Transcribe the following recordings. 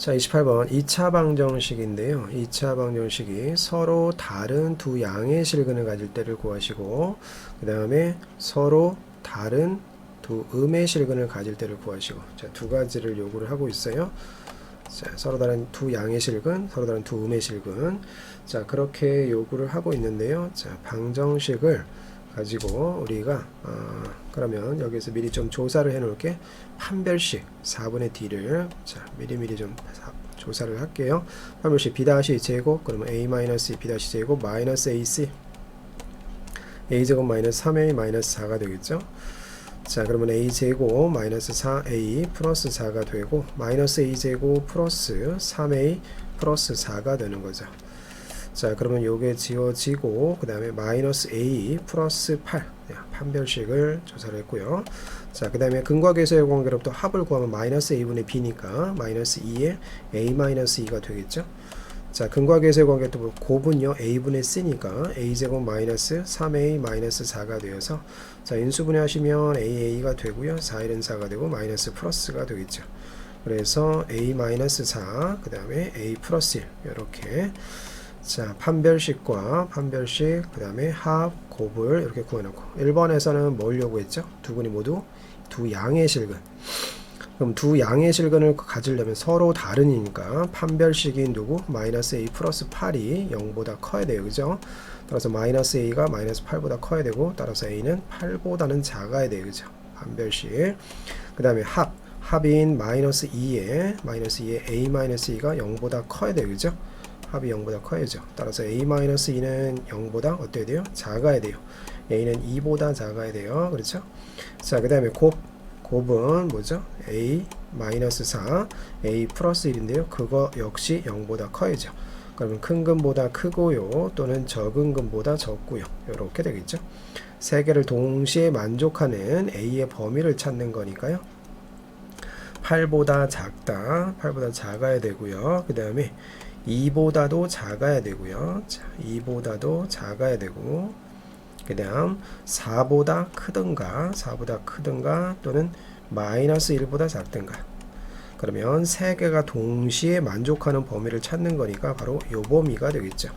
자, 28번 2차 방정식인데요. 2차 방정식이 서로 다른 두 양의 실근을 가질 때를 구하시고 그 다음에 서로 다른 두 음의 실근을 가질 때를 구하시고 자, 두 가지를 요구를 하고 있어요. 자, 서로 다른 두 양의 실근, 서로 다른 두 음의 실근. 자, 그렇게 요구를 하고 있는데요. 자, 방정식을 가지고 우리가 어, 그러면 여기서 미리 좀 조사를 해 놓을게. 판별식 4분의 d를 자 미리미리 좀 사- 조사를 할게요. 판별식 b 다시 제곱 그러면 a 마이너스 b 다시 제곱 마이너스 ac a 제곱 마이너스 3a 마이너스 4가 되겠죠? 자 그러면 a 제곱 마이너스 4a 플러스 4가 되고 마이너스 a 제곱 플러스 3a 플러스 4가 되는 거죠 자 그러면 요게 지워지고 그 다음에 마이너스 a 플러스 8 네, 판별식을 조사를 했고요. 자그 다음에 근과 계수의 관계로부터 합을 구하면 마이너스 a분의 b니까 마이너스 2에 a 마이너스 2가 되겠죠? 자 근과 계수의 관계도 곱은요 a분의 c니까 a제곱 마이너스 3a 마이너스 4가 되어서 자 인수분해 하시면 aa가 되고요. 4일은 4가 되고 마이너스 플러스가 되겠죠? 그래서 a 마이너스 4그 다음에 a 플러스 1 이렇게 자, 판별식과 판별식, 그 다음에 합, 곱을 이렇게 구해놓고 1번에서는 뭘 요구했죠? 두 분이 모두 두 양의 실근 그럼 두 양의 실근을 가지려면 서로 다른이니까 판별식이 누구? 마이너스 a 플러스 8이 0보다 커야 돼요. 그죠? 따라서 마이너스 a가 마이너스 8보다 커야 되고 따라서 a는 8보다는 작아야 돼요. 그죠? 판별식 그 다음에 합 합인 마이너스 2에 마이너스 2에 a 마이너스 2가 0보다 커야 돼요. 그죠? 합이 0보다 커야죠. 따라서 a-2는 0보다 어때야 돼요? 작아야 돼요. a는 2보다 작아야 돼요. 그렇죠? 자, 그 다음에 곱, 곱은 뭐죠? a-4, a 플러스 1인데요. 그거 역시 0보다 커야죠. 그러면 큰 근보다 크고요. 또는 적은 근보다 적고요. 이렇게 되겠죠. 세 개를 동시에 만족하는 a의 범위를 찾는 거니까요. 8보다 작다, 8보다 작아야 되고요. 그 다음에 2보다도 작아야 되고요. 자, 2보다도 작아야 되고 그 다음 4보다 크든가 4보다 크든가 또는 마이너스 1보다 작든가 그러면 세 개가 동시에 만족하는 범위를 찾는 거니까 바로 요 범위가 되겠죠.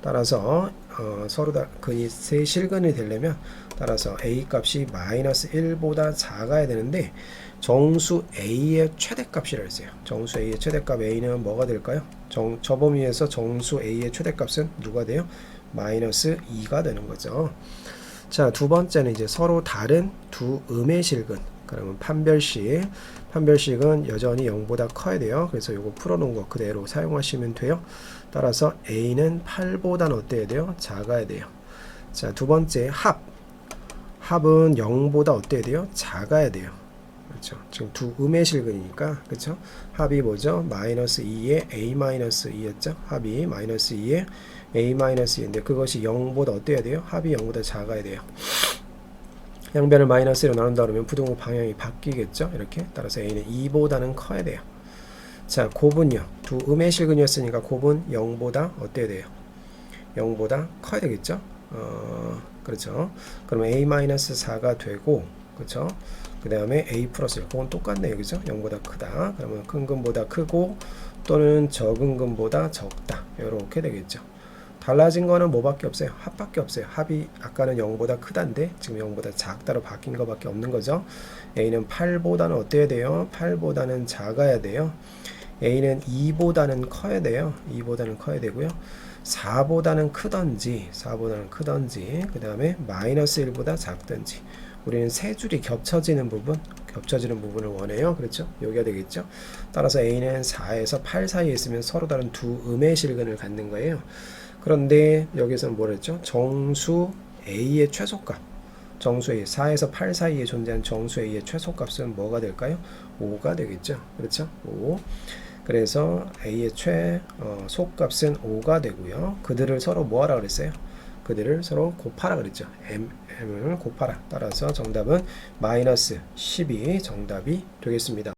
따라서 어, 서로 다 근이 세 실근이 되려면 따라서 a 값이 마이너스 1보다 작아야 되는데 정수 a의 최대값이라 했어요. 정수 a의 최대값 a는 뭐가 될까요? 정, 저 범위에서 정수 a의 최대값은 누가 돼요? 마이너스 2가 되는 거죠. 자, 두 번째는 이제 서로 다른 두 음의 실근. 그러면 판별식. 판별식은 여전히 0보다 커야 돼요. 그래서 요거 풀어놓은 거 그대로 사용하시면 돼요. 따라서 a는 8보다는 어때야 돼요? 작아야 돼요. 자, 두 번째 합. 합은 0보다 어때야 돼요? 작아야 돼요. 그렇죠. 지금 두 음의 실근이니까 그렇죠. 합이 뭐죠? 마이너스 2에 a 마이너스 2였죠. 합이 마이너스 2에 a 마이너스 2인데 그것이 0보다 어때야 돼요? 합이 0보다 작아야 돼요. 양변을 마이너스로 나눈다 그러면 부등호 방향이 바뀌겠죠. 이렇게 따라서 a는 2보다는 커야 돼요. 자, 곱은요. 두 음의 실근이었으니까 곱은 0보다 어때야 돼요? 0보다 커야 되겠죠. 어, 그렇죠. 그러면 a-4가 되고 그렇죠. 그 다음에 a 플러스 1 그건 똑같네요. 그죠? 0보다 크다. 그러면 큰 근보다 크고 또는 적은 근보다 적다. 이렇게 되겠죠. 달라진 거는 뭐밖에 없어요? 합밖에 없어요. 합이 아까는 0보다 크다인데 지금 0보다 작다로 바뀐 거밖에 없는 거죠. A는 8보다는 어때야 돼요? 8보다는 작아야 돼요. A는 2보다는 커야 돼요. 2보다는 커야 되고요. 4보다는 크던지 4보다는 크던지 그 다음에 마이너스 1보다 작든지 우리는 세 줄이 겹쳐지는 부분, 겹쳐지는 부분을 원해요. 그렇죠? 여기가 되겠죠? 따라서 A는 4에서 8 사이에 있으면 서로 다른 두 음의 실근을 갖는 거예요. 그런데 여기서는 뭐랬죠? 정수 A의 최소값. 정수 A 4에서 8 사이에 존재하는 정수 A의 최소값은 뭐가 될까요? 5가 되겠죠. 그렇죠? 5. 그래서 A의 최 어, 속값은 5가 되고요. 그들을 서로 뭐하라 그랬어요? 그들을 서로 곱하라 그랬죠. m, m을 곱하라. 따라서 정답은 마이너스 10이 정답이 되겠습니다.